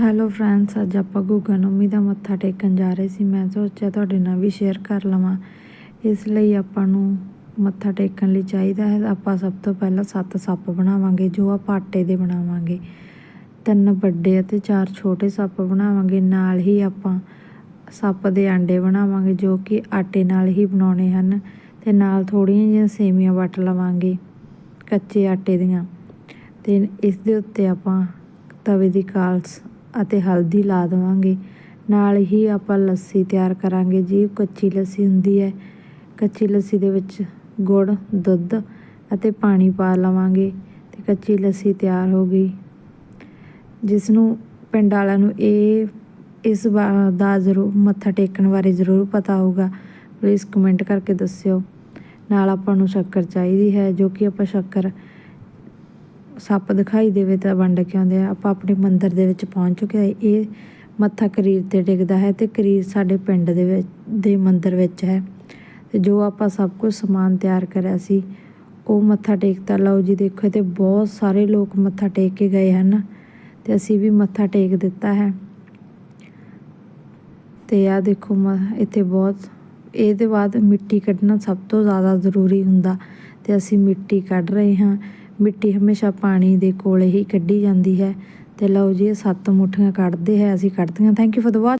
Hello friends ਅੱਜ ਆਪਾਂ ਗੁੱਗਾ ਨੌਮੀ ਦਾ ਮੱਥਾ ਟੇਕਣ ਜਾ ਰਹੇ ਸੀ। ਮੈਂ ਸੋਚਿਆ ਤੁਹਾਡੇ ਨਾਲ ਵੀ ਸ਼ੇਅਰ ਕਰ ਲਵਾਂ। ਇਸ ਲਈ ਆਪਾਂ ਨੂੰ ਮੱਥਾ ਟੇਕਣ ਲਈ ਚਾਹੀਦਾ ਹੈ। ਆਪਾਂ ਸਭ ਤੋਂ ਪਹਿਲਾਂ ਸੱਤ ਸੱਪ ਬਣਾਵਾਂਗੇ, ਜੋ ਆਪਾਂ ਆਟੇ ਦੇ ਬਣਾਵਾਂਗੇ। ਤਿੰਨ ਵੱਡੇ ਅਤੇ ਚਾਰ ਛੋਟੇ ਸੱਪ ਬਣਾਵਾਂਗੇ। ਨਾਲ ਹੀ ਆਪਾਂ ਸੱਪ ਦੇ ਆਂਡੇ ਬਣਾਵਾਂਗੇ, ਜੋ ਕਿ ਆਟੇ ਨਾਲ ਹੀ ਬਣਾਉਣੇ ਹਨ। ਤੇ ਨਾਲ ਥੋੜ੍ਹੀਆਂ ਜਿਹੀਆਂ ਸੇਮੀਆਂ ਵੱਟ ਲਵਾਂਗੇ, ਕੱਚੇ ਆਟੇ ਦੀਆਂ। ਤੇ ਇਸ ਦੇ ਉੱਤੇ ਆਪਾਂ ਤਵੇ ਦੀ ਕਾਲਸ ਅਤੇ ਹਲਦੀ ਲਾ ਦੇਵਾਂਗੇ। ਨਾਲ ਹੀ ਆਪਾਂ ਲੱਸੀ ਤਿਆਰ ਕਰਾਂਗੇ। ਜੀ, ਕੱਚੀ ਲੱਸੀ ਹੁੰਦੀ ਹੈ। ਕੱਚੀ ਲੱਸੀ ਦੇ ਵਿੱਚ ਗੁੜ, ਦੁੱਧ ਅਤੇ ਪਾਣੀ ਪਾ ਲਵਾਂਗੇ ਤੇ ਕੱਚੀ ਲੱਸੀ ਤਿਆਰ ਹੋ ਗਈ। ਜਿਸ ਨੂੰ ਪਿੰਡ ਵਾਲਿਆਂ ਨੂੰ ਇਹ, ਇਸ ਵਾ- ਦਾ ਜ਼ਰੂਰ, ਮੱਥਾ ਟੇਕਣ ਬਾਰੇ ਜ਼ਰੂਰ ਪਤਾ ਹੋਊਗਾ। ਪਲੀਜ਼ ਕਮੈਂਟ ਕਰਕੇ ਦੱਸਿਓ। ਨਾਲ ਆਪਾਂ ਨੂੰ ਸ਼ੱਕਰ ਚਾਹੀਦੀ ਹੈ, ਜੋ ਕਿ ਆਪਾਂ ਸ਼ੱਕਰ ਸੱਪ ਦਿਖਾਈ ਦੇਵੇ ਤਾਂ ਵੰਡ ਕੇ ਆਉਂਦੇ ਆ। ਆਪਾਂ ਆਪਣੇ ਮੰਦਿਰ ਦੇ ਵਿੱਚ ਪਹੁੰਚ ਚੁੱਕੇ ਹਾਂ। ਇਹ ਮੱਥਾ ਕਰੀਰ ਤੇ ਟਿਕਦਾ ਹੈ ਤੇ ਕਰੀਰ ਸਾਡੇ ਪਿੰਡ ਦੇ ਵਿੱਚ, ਦੇ ਮੰਦਿਰ ਵਿੱਚ ਹੈ। ਤੇ ਜੋ ਆਪਾਂ ਸਭ ਕੁਝ ਸਮਾਨ ਤਿਆਰ ਕਰਿਆ ਸੀ, ਉਹ ਮੱਥਾ ਟੇਕਤਾ। ਲਓ ਜੀ, ਦੇਖੋ ਤੇ ਬਹੁਤ ਸਾਰੇ ਲੋਕ ਮੱਥਾ ਟੇਕ ਕੇ ਗਏ ਹਨ ਤੇ ਅਸੀਂ ਵੀ ਮੱਥਾ ਟੇਕ ਦਿੱਤਾ ਹੈ। ਤੇ ਆ ਦੇਖੋ, ਮ- ਇੱਥੇ ਬਹੁਤ, ਇਹਦੇ ਬਾਅਦ ਮਿੱਟੀ ਕੱਢਣਾ ਸਭ ਤੋਂ ਜ਼ਿਆਦਾ ਜ਼ਰੂਰੀ ਹੁੰਦਾ। ਤੇ ਅਸੀਂ ਮਿੱਟੀ ਕੱਢ ਰਹੇ ਹਾਂ। ਮਿੱਟੀ ਹਮੇਸ਼ਾ ਪਾਣੀ ਦੇ ਕੋਲ ਹੀ ਕੱਢੀ ਜਾਂਦੀ ਹੈ। ਤੇ ਲਓ ਜੀ, ਇਹ ਸੱਤ ਮੁੱਠੀਆਂ ਕੱਢਦੇ ਹੈ, ਅਸੀਂ ਕੱਢਦੀਆਂ। Thank you for the watch